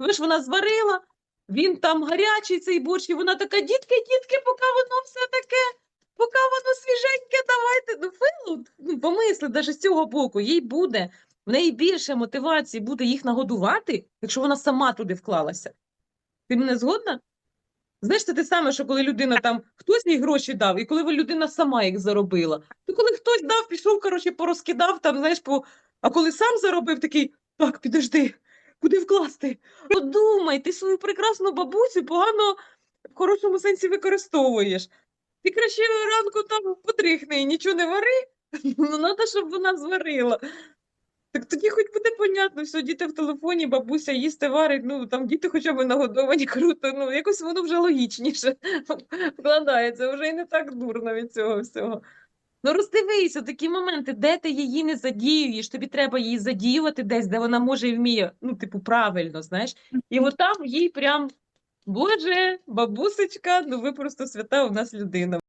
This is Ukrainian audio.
Ж вона зварила, він там гарячий цей борщ, і вона така, дітки, дітки, поки воно все таке, поки воно свіженьке, давайте. Ну, ви, ну, помисли, навіть з цього боку, їй буде, в неї більше мотивації буде їх нагодувати, якщо вона сама туди вклалася. Ти мене згодна? Знаєш, це те саме, що коли людина там хтось їй гроші дав, і коли людина сама їх заробила. То коли хтось дав, пішов, коротше, порозкидав там, знаєш, по... а коли сам заробив, такий, так, підожди, куди вкласти? Подумай, ти свою прекрасну бабусю погано в хорошому сенсі використовуєш. Ти краще ранку там подрихни і нічого не вари. Ну, треба, щоб вона зварила. Так тоді хоч буде понятно, що діти в телефоні, бабуся їсти варить, ну там діти хоча б нагодовані круто, ну якось воно вже логічніше вкладається, вже і не так дурно від цього всього. Ну роздивися, такі моменти, де ти її не задіюєш, тобі треба її задіювати десь, де вона може і вміє, ну, типу, правильно, знаєш. І от там їй прям, Боже, бабусечка, ну ви просто свята у нас людина.